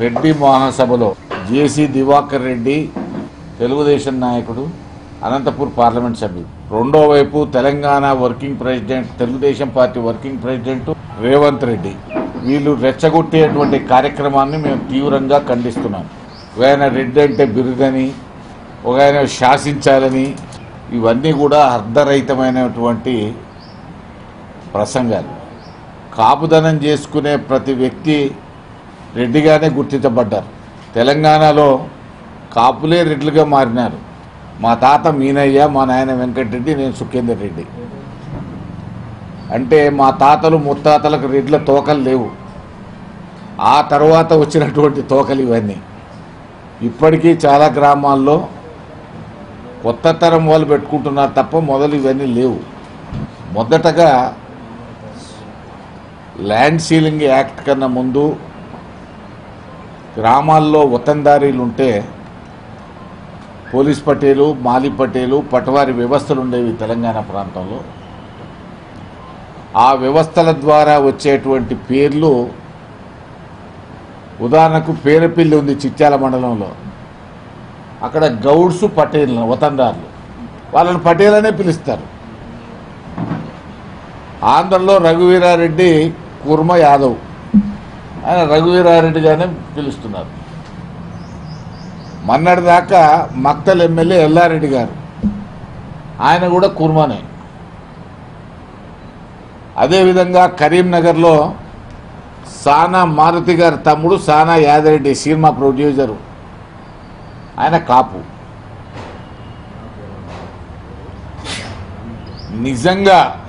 రెడ్డి మహాసభలో జేసీ దివాకర్ రెడ్డి తెలుగుదేశం నాయకుడు అనంతపూర్ పార్లమెంట్ సభ్యుడు. రెండో వైపు Telangana working president Telugu Desam party working president Revanth Reddy. వీళ్ళు రెచ్చగొట్టేటువంటి కార్యక్రమాన్ని మేము తీవ్రంగా ఖండిస్తున్నాం. ఒక ఆయన రెడ్డి అంటే బిరుదని ఒక ఆయన శాసించాలని ఇవన్నీ కూడా అర్ధరహితమైనటువంటి ప్రసంగాలు. కాపుదనం చేసుకునే ప్రతి వ్యక్తి రెడ్డిగానే గుర్తించబడ్డారు. తెలంగాణలో కాపులే రెడ్లుగా మారినారు. మా తాత మీనయ్య మా నాయన వెంకటరెడ్డి నేను సుఖేందర్ రెడ్డి. అంటే మా తాతలు ముత్తాతలకు రెడ్ల తోకలు లేవు. ఆ తర్వాత వచ్చినటువంటి తోకలు ఇవన్నీ. ఇప్పటికీ చాలా గ్రామాల్లో కొత్త తరం వాళ్ళు పెట్టుకుంటున్నారు తప్ప మొదలు ఇవన్నీ లేవు. మొదటగా ల్యాండ్ సీలింగ్ యాక్ట్ కన్నా ముందు గ్రామాల్లో వతందారీలు ఉంటే పోలీస్ పటేలు మాలి పటేలు పటవారి వ్యవస్థలు ఉండేవి తెలంగాణ ప్రాంతంలో. ఆ వ్యవస్థల ద్వారా వచ్చేటువంటి పేర్లు ఉదాహరణకు పేరపిల్లి ఉంది చిట్యాల మండలంలో. అక్కడ గౌడ్స్ పటేల్ వతందారులు వాళ్ళని పటేల్ అనే పిలుస్తారు. ఆంధ్రలో రఘువీరారెడ్డి కుర్మ యాదవ్. ఆయన రఘువీరారెడ్డిగానే పిలుస్తున్నారు. మన్నటి దాకా మక్తల్ ఎమ్మెల్యే ఎల్లారెడ్డి గారు. ఆయన కూడా కుర్మనే. అదేవిధంగా కరీంనగర్లో సానా మారుతి గారి తమ్ముడు సానా యాదరెడ్డి సినిమా ప్రొడ్యూసరు. ఆయన కాపు. నిజంగా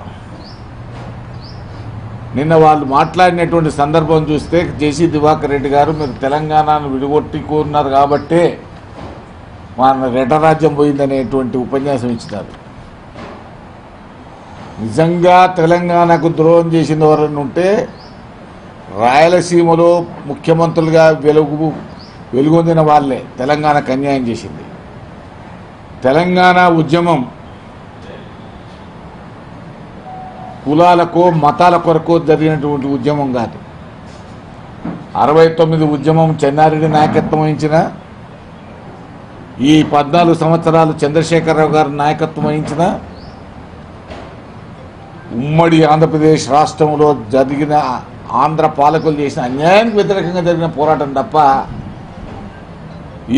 నిన్న వాళ్ళు మాట్లాడినటువంటి సందర్భం చూస్తే జేసీ దివాకర్ రెడ్డి గారు మీరు తెలంగాణను విడగొట్టుకున్నారు కాబట్టే మన రెటరాజ్యం పోయిందనేటువంటి ఉపన్యాసం ఇచ్చినారు. నిజంగా తెలంగాణకు ద్రోహం చేసిన ఎవరైనా ఉంటే రాయలసీమలో ముఖ్యమంత్రులుగా వెలుగు వెలుగొందిన వాళ్ళే. తెలంగాణకు అన్యాయం చేసింది. తెలంగాణ ఉద్యమం కులాలకో మతాల కొరకు జరిగినటువంటి ఉద్యమం కాదు. అరవై తొమ్మిది ఉద్యమం చెన్నారెడ్డి నాయకత్వం వహించిన ఈ పద్నాలుగు సంవత్సరాలు చంద్రశేఖరరావు గారి నాయకత్వం వహించిన ఉమ్మడి ఆంధ్రప్రదేశ్ రాష్ట్రంలో జరిగిన ఆంధ్ర పాలకులు చేసిన అన్యాయానికి వ్యతిరేకంగా జరిగిన పోరాటం తప్ప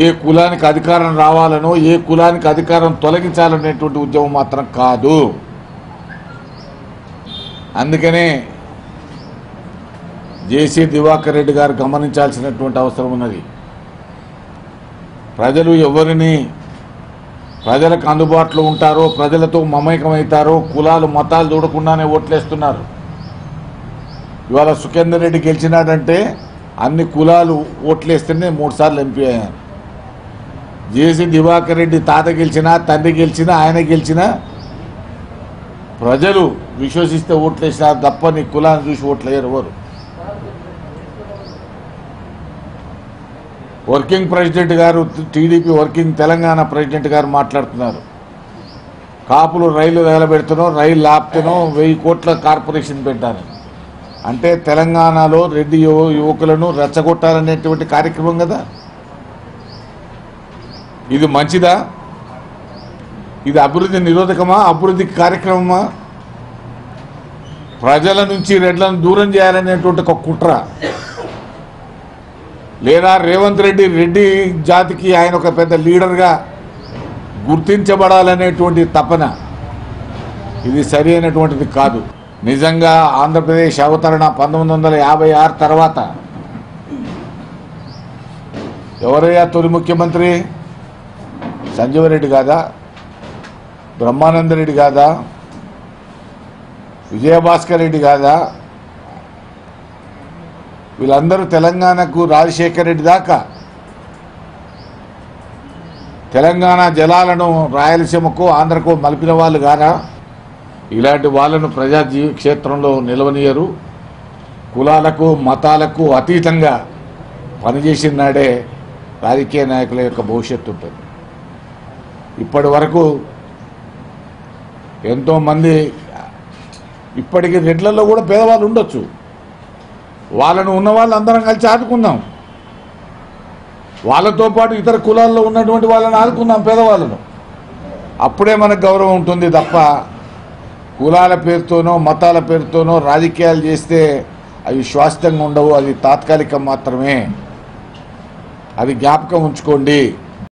ఏ కులానికి అధికారం రావాలనో ఏ కులానికి అధికారం తొలగించాలనేటువంటి ఉద్యమం మాత్రం కాదు. అందుకనే జేసీ దివాకర్ రెడ్డి గారు గమనించాల్సినటువంటి అవసరం ఉన్నది. ప్రజలు ఎవరిని ప్రజలకు అందుబాటులో ఉంటారో ప్రజలతో మమేకమవుతారో కులాలు మతాలు చూడకుండానే ఓట్లేస్తున్నారు. ఇవాళ సుఖేందర్ రెడ్డి గెలిచినాడంటే అన్ని కులాలు ఓట్లేస్తేనే మూడుసార్లు ఎంపీ అయ్యాను జేసీ దివాకర్ రెడ్డి తాత గెలిచినా తండ్రి గెలిచినా ఆయన గెలిచినా ప్రజలు విశ్వసిస్తే ఓట్లేసినా తప్ప నీ కులాన్ని చూసి ఓట్లేయరు ఎవరు? వర్కింగ్ ప్రెసిడెంట్ గారు టీడీపీ వర్కింగ్ తెలంగాణ ప్రెసిడెంట్ గారు మాట్లాడుతున్నారు. కాపులు రైలు నిలబెడుతున్నాం రైలు ఆపుతున్నాం వెయ్యి కోట్ల కార్పొరేషన్ పెట్టాలి. అంటే తెలంగాణలో రెడ్డి యువ యువకులను రెచ్చగొట్టాలనేటువంటి కార్యక్రమం కదా? ఇది మంచిదా? ఇది అభివృద్ధి నిరోధకమా అభివృద్ధి కార్యక్రమమా? ప్రజల నుంచి రెడ్లను దూరం చేయాలనేటువంటి ఒక కుట్ర. లేదా రేవంత్ రెడ్డి రెడ్డి జాతికి ఆయన ఒక పెద్ద లీడర్గా గుర్తించబడాలనేటువంటి తపన. ఇది సరి అయినటువంటిది కాదు. నిజంగా ఆంధ్రప్రదేశ్ అవతరణ పంతొమ్మిది వందల యాభై ఆరు తర్వాత ఎవరయ్యా తొలి ముఖ్యమంత్రి? సంజీవరెడ్డి కాదా బ్రహ్మానందరెడ్డి కాదా విజయభాస్కర్ రెడ్డి కాదా? వీళ్ళందరూ తెలంగాణకు రాజశేఖర్ రెడ్డి దాకా. తెలంగాణ జలాలను రాయలసీమకు ఆంధ్రకు మలిపిన వాళ్ళు కాదా? ఇలాంటి వాళ్ళను ప్రజా క్షేత్రంలో నిలవనీయరు. కులాలకు మతాలకు అతీతంగా పనిచేసిన నాడే రాజకీయ నాయకుల యొక్క భవిష్యత్తు ఉంటుంది. ఇప్పటి వరకు ఎంతోమంది ఇప్పటికి రెడ్లలో కూడా పేదవాళ్ళు ఉండొచ్చు. వాళ్ళను ఉన్న వాళ్ళు అందరం కలిసి ఆదుకుందాం. వాళ్ళతో పాటు ఇతర కులాల్లో ఉన్నటువంటి వాళ్ళని ఆదుకుందాం పేదవాళ్ళను అప్పుడే మనకు గౌరవం ఉంటుంది తప్ప కులాల పేరుతోనో మతాల పేరుతోనో రాజకీయాలు చేస్తే అవి శాశ్వతంగా ఉండవు అది తాత్కాలికం మాత్రమే. అది జ్ఞాపకం ఉంచుకోండి.